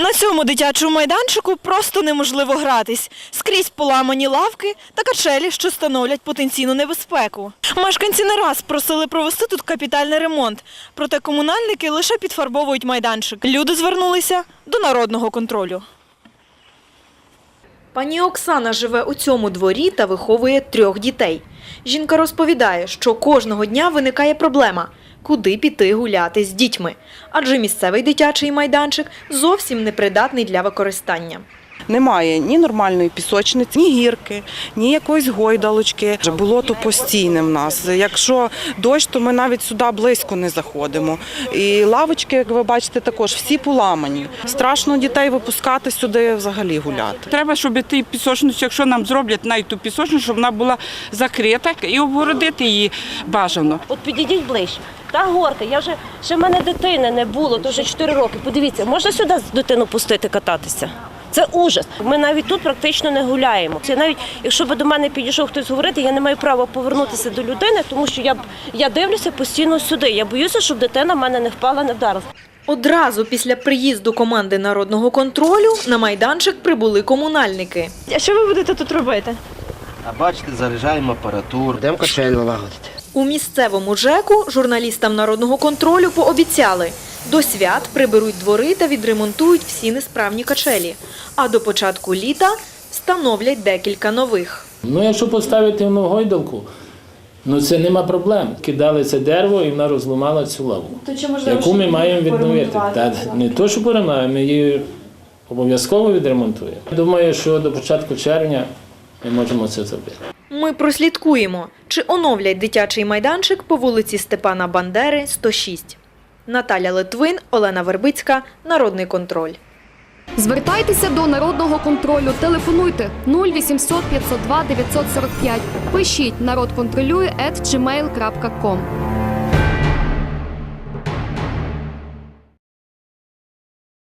На цьому дитячому майданчику просто неможливо гратись. Скрізь поламані лавки та качелі, що становлять потенційну небезпеку. Мешканці не раз просили провести тут капітальний ремонт, проте комунальники лише підфарбовують майданчик. Люди звернулися до народного контролю. Пані Оксана живе у цьому дворі та виховує трьох дітей. Жінка розповідає, що кожного дня виникає проблема – куди піти гуляти з дітьми, адже місцевий дитячий майданчик зовсім непридатний для використання. Немає ні нормальної пісочниці, ні гірки, ні якоїсь гойдалочки. Було то постійне в нас. Якщо дощ, то ми навіть сюди близько не заходимо. І лавочки, як ви бачите, також всі поламані. Страшно дітей випускати сюди взагалі гуляти. Треба, щоб ті пісочницю, якщо нам зроблять навіть ту пісочницю, щоб вона була закрита і обгородити її бажано. От підійдіть ближче. Та горка, я вже ще в мене дитини не було, то вже 4 роки. Подивіться, можна сюди дитину пустити кататися? Це ужас. Ми навіть тут практично не гуляємо. Це навіть якщо б до мене підійшов хтось говорити, я не маю права повернутися до людини, тому що я б я дивлюся постійно сюди. Я боюся, щоб дитина в мене не впала, не вдарила. Одразу після приїзду команди народного контролю на майданчик прибули комунальники. А що ви будете тут робити? А бачите, заряджаємо апаратуру. Будемо качель налагодити. У місцевому ЖЕКу журналістам народного контролю пообіцяли – до свят приберуть двори та відремонтують всі несправні качелі. А до початку літа встановлять декілька нових. Ну, якщо поставити воно гойдалку, ну це нема проблем. Кидали це дерево і вона розламала цю лаву, яку ми маємо відновити. Та не то, що поремаємо, ми її обов'язково відремонтуємо. Думаю, що до початку червня ми можемо це зробити. Ми прослідкуємо, чи оновлять дитячий майданчик по вулиці Степана Бандери, 106. Наталя Литвин, Олена Вербицька, Народний контроль. Звертайтеся до народного контролю. Телефонуйте 0800 502 945. Пишіть народ контролює.